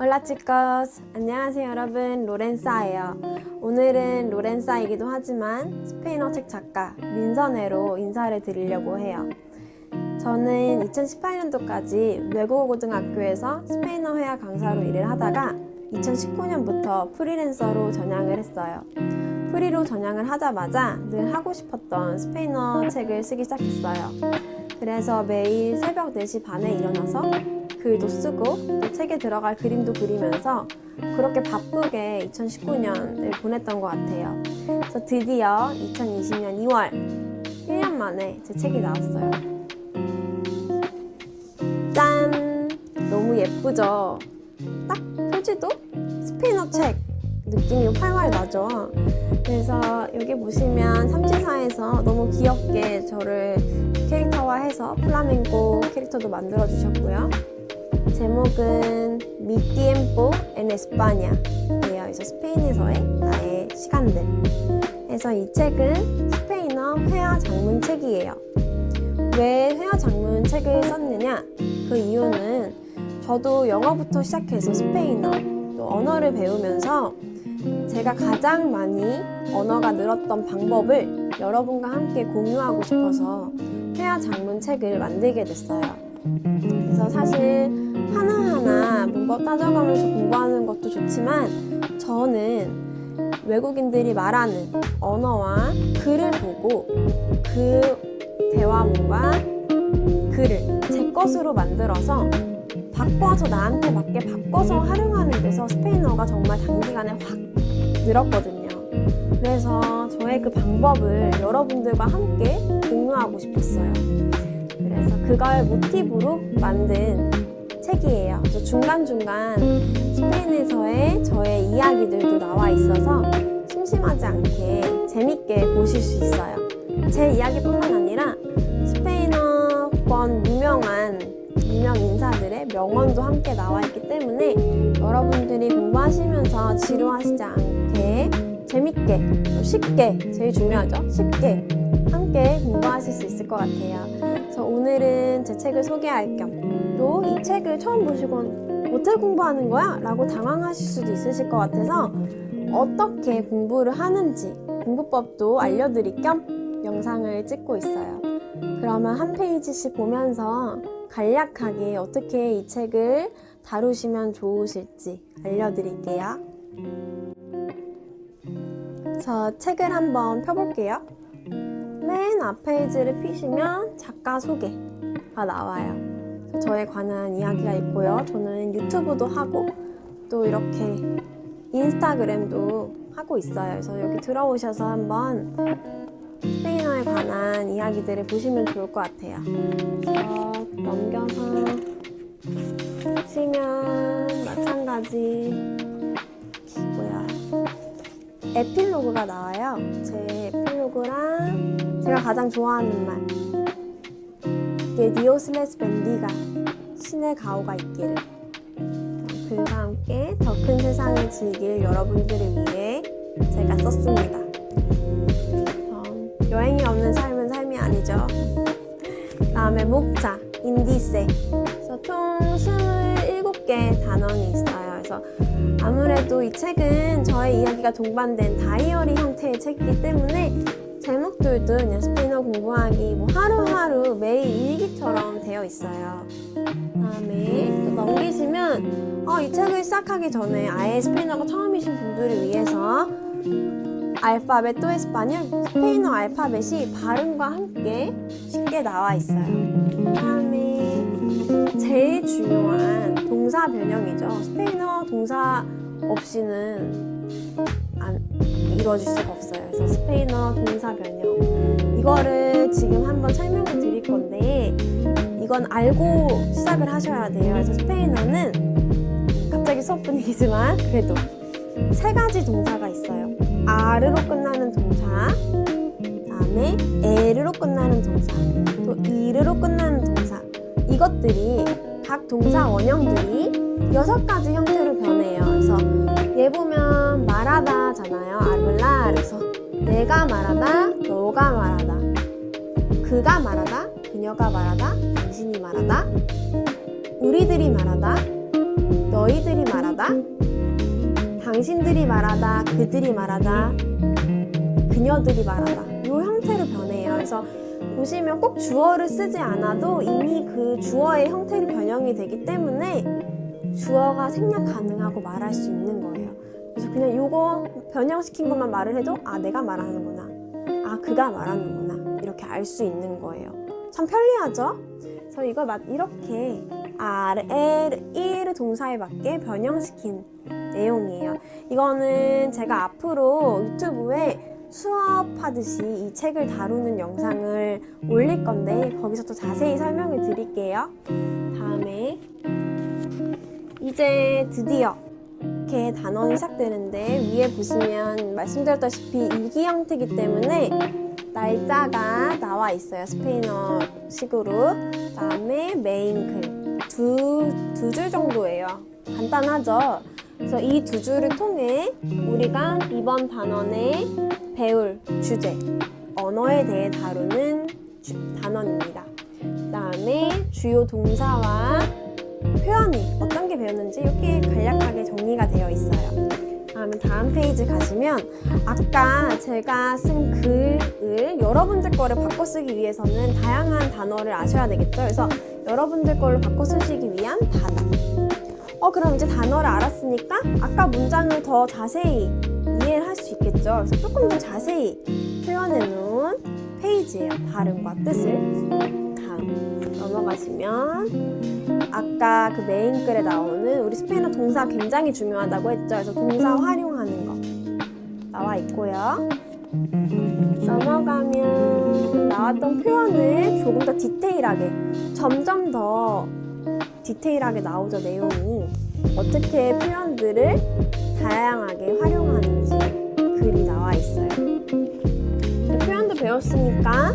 올라 치커스 안녕하세요 여러분. 로렌사예요. 오늘은 로렌사이기도 하지만 스페인어 책 작가 민선혜로 인사를 드리려고 해요. 저는 2018년도까지 외국어 고등학교에서 스페인어 회화 강사로 일을 하다가 2019년부터 프리랜서로 전향을 했어요. 프리로 전향을 하자마자 늘 하고 싶었던 스페인어 책을 쓰기 시작했어요. 그래서 매일 새벽 4시 반에 일어나서 글도 쓰고 또 책에 들어갈 그림도 그리면서 그렇게 바쁘게 2019년을 보냈던 것 같아요. 그래서 드디어 2020년 2월 1년 만에 제 책이 나왔어요. 짠! 너무 예쁘죠? 딱 표지도 스페인어 책 느낌이 활활 나죠? 그래서 여기 보시면 삼지사에서 너무 귀엽게 저를 캐릭터화해서 플라멩코 캐릭터도 만들어 주셨고요. 제목은 Mi tiempo en España예요. 그래서 스페인에서의 나의 시간들. 그래서 이 책은 스페인어 회화 장문 책이에요. 왜 회화 장문 책을 썼느냐? 그 이유는 저도 영어부터 시작해서 스페인어 또 언어를 배우면서 제가 가장 많이 언어가 늘었던 방법을 여러분과 함께 공유하고 싶어서 회화 장문 책을 만들게 됐어요. 그래서 사실 하나하나 문법 따져가면서 공부하는 것도 좋지만 저는 외국인들이 말하는 언어와 글을 보고 그 대화문과 글을 제 것으로 만들어서 바꿔서 나한테 맞게 바꿔서 활용하는 데서 스페인어가 정말 단기간에 확 늘었거든요. 그래서 저의 그 방법을 여러분들과 함께 공유하고 싶었어요. 그래서 그걸 모티브로 만든 책이에요. 그래서 중간중간 스페인에서의 저의 이야기들도 나와 있어서 심심하지 않게 재밌게 보실 수 있어요. 제 이야기뿐만 아니라 스페인어권 유명한 유명 인사들의 명언도 함께 나와 있기 때문에 여러분들이 공부하시면서 지루하시지 않게 재밌게 또 쉽게 제일 중요하죠 쉽게 함께 공부하실 수 있을 것 같아요 그래서 오늘은 제 책을 소개할 겸 또 이 책을 처음 보시곤 어떻게 공부하는 거야? 라고 당황하실 수도 있으실 것 같아서 어떻게 공부를 하는지 공부법도 알려드릴 겸 영상을 찍고 있어요 그러면 한 페이지씩 보면서 간략하게 어떻게 이 책을 다루시면 좋으실지 알려드릴게요. 저 책을 한번 펴볼게요. 맨 앞 페이지를 피시면 작가 소개가 나와요. 저에 관한 이야기가 있고요. 저는 유튜브도 하고 또 이렇게 인스타그램도 하고 있어요. 그래서 여기 들어오셔서 한번 스페인어에 관한 이야기들을 보시면 좋을 것 같아요. 넘겨서 보시면 마찬가지 뭐야 에필로그가 나와요. 제 에필로그랑 제가 가장 좋아하는 말 이게 디오스레스 벤디가 신의 가호가 있기를 글과 함께 더 큰 세상을 즐길 여러분들을 위해 제가 썼습니다. 여행이 없는 삶은 삶이 아니죠. 다음에 목자, 인디세. 총 27개 단원이 있어요. 그래서 아무래도 이 책은 저의 이야기가 동반된 다이어리 형태의 책이기 때문에 제목들도 스페인어 공부하기 뭐 하루하루 매일 일기처럼 되어 있어요. 다음에 또 넘기시면 어, 이 책을 시작하기 전에 아예 스페인어가 처음이신 분들을 위해서 알파벳 또 에스파뇰 스페인어 알파벳이 발음과 함께 쉽게 나와 있어요. 다음에 제일 중요한 동사 변형이죠. 스페인어 동사 없이는 안 이루어질 수가 없어요. 그래서 스페인어 동사 변형 이거를 지금 한번 설명을 드릴 건데 이건 알고 시작을 하셔야 돼요. 그래서 스페인어는 갑자기 수업 분위기지만 그래도 세 가지 동사가 있어요. 아르로 끝나는 동사, 다음에 에르로 끝나는 동사, 또 이르로 끝나는 동사. 이것들이 각 동사 원형들이 여섯 가지. 그래서 얘 보면 말하다잖아요. 아르라. 그래서 내가 말하다, 너가 말하다, 그가 말하다, 그녀가 말하다, 당신이 말하다, 우리들이 말하다, 너희 너희들이 말하다, 당신들이 말하다, 그들이 말하다, 그녀들이 말하다. 이 형태로 변해요. 그래서 보시면 꼭 주어를 쓰지 않아도 이미 그 주어의 형태로 변형이 되기 때문에 주어가 생략 가능하고 말할 수 있는 거예요. 그래서 그냥 요거 변형시킨 것만 말을 해도 아 내가 말하는구나. 아 그가 말하는구나. 이렇게 알 수 있는 거예요. 참 편리하죠? 그래서 이걸 막 이렇게 R, L, E를 동사에 맞게 변형시킨 내용이에요. 이거는 제가 앞으로 유튜브에 수업하듯이 이 책을 다루는 영상을 올릴 건데 거기서 또 자세히 설명을 드릴게요. 다음에 이제 드디어 이렇게 단원이 시작되는데 위에 보시면 말씀드렸다시피 일기 형태이기 때문에 날짜가 나와 있어요. 스페인어 식으로. 그다음에 메인 글. 두, 두 줄 정도예요. 간단하죠? 그래서 이 두 줄을 통해 우리가 이번 단원에 배울 주제, 언어에 대해 다루는 주- 단원입니다. 그 다음에 주요 동사와 표현이 어떤 게 배웠는지 이렇게 간략하게 정리가 되어 있어요. 다음에 다음 페이지 가시면 아까 제가 쓴 글을 여러분들 거를 바꿔 쓰기 위해서는 다양한 단어를 아셔야 되겠죠. 그래서 여러분들 걸로 바꿔 쓰시기 위한 단어. 어 그럼 이제 단어를 알았으니까 아까 문장을 더 자세히 이해를 할 수 있겠죠. 그래서 조금 더 자세히 표현해 놓은 페이지예요. 발음과 뜻을. 다음 넘어가시면 아까 그 메인 글에 나오는 우리 스페인어 동사 굉장히 중요하다고 했죠. 그래서 동사 활용하는 거 나와 있고요. 넘어가면 나왔던 표현을 조금 더 디테일하게 점점 더 디테일하게 나오죠 내용이 어떻게 표현들을 다양하게 활용하는지 글이 나와 있어요. 그 표현도 배웠으니까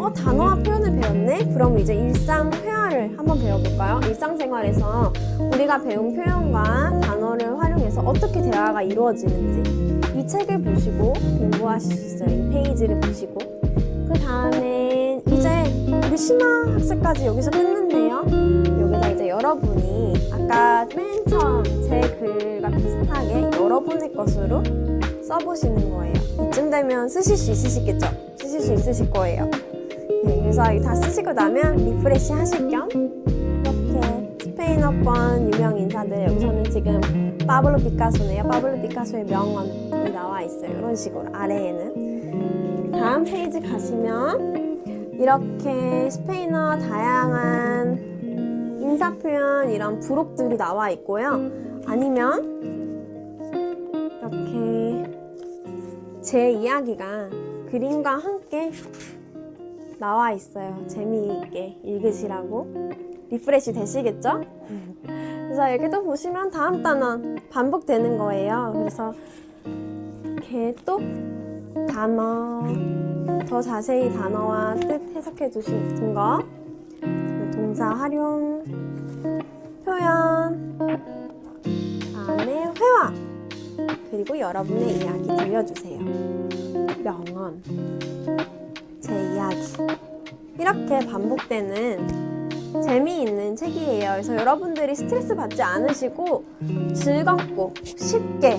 어 단어와 표현을 배웠네? 그럼 이제 일상 회화를 한번 배워볼까요? 일상생활에서 우리가 배운 표현과 단어를 활용해서 어떻게 대화가 이루어지는지 이 책을 보시고 공부하실 수 있어요. 이 페이지를 보시고 그 다음에 이제 우리 심화 학습까지 여기서 끝났네요. 여기다 이제 여러분이 아까 맨 처음 제 글과 비슷하게 여러분의 것으로 써보시는 거예요. 이쯤 되면 쓰실 수 있으시겠죠? 쓰실 수 있으실 거예요. 네, 그래서 다 쓰시고 나면 리프레시 하실 겸 이렇게 스페인어권 유명 인사들 여기서는 지금 파블로 피카소네요. 파블로 피카소의 명언이 나와 있어요. 이런 식으로 아래에는 다음 페이지 가시면 이렇게 스페인어 다양한 인사 표현 이런 부록들이 나와 있고요. 아니면 이렇게 제 이야기가 그림과 함께 나와 있어요. 재미있게 읽으시라고. 리프레시 되시겠죠? 그래서 이렇게 또 보시면 다음 단원 반복되는 거예요. 그래서 이렇게 또 단어, 더 자세히 단어와 뜻 해석해 두신 거, 동사 활용, 표현, 다음에 회화, 그리고 여러분의 이야기 들려주세요. 명언, 제 이야기. 이렇게 반복되는 재미있는 책이에요. 그래서 여러분들이 스트레스 받지 않으시고 즐겁고 쉽게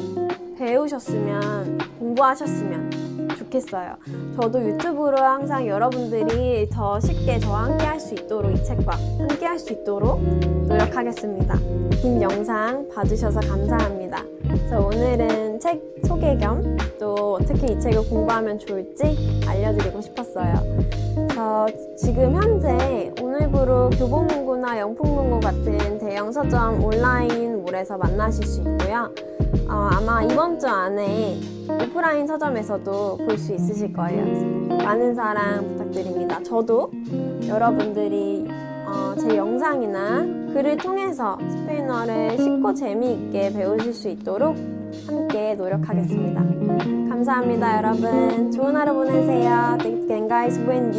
배우셨으면 공부하셨으면 좋겠어요. 저도 유튜브로 항상 여러분들이 더 쉽게 저와 함께 할 수 있도록 이 책과 함께 할 수 있도록 노력하겠습니다. 긴 영상 봐주셔서 감사합니다. 그래서 오늘은 책 소개 겸 또 어떻게 이 책을 공부하면 좋을지 알려드리고 싶었어요. 그래서 지금 현재 오늘부로 교보문고나 영풍문고 같은 대형 서점 온라인몰에서 만나실 수 있고요. 어, 아마 이번 주 안에 오프라인 서점에서도 볼 수 있으실 거예요. 많은 사랑 부탁드립니다. 저도 여러분들이 어, 제 영상이나 글을 통해서 스페인어를 쉽고 재미있게 배우실 수 있도록 함께 노력하겠습니다. 감사합니다, 여러분. 좋은 하루 보내세요. Tengáis buen.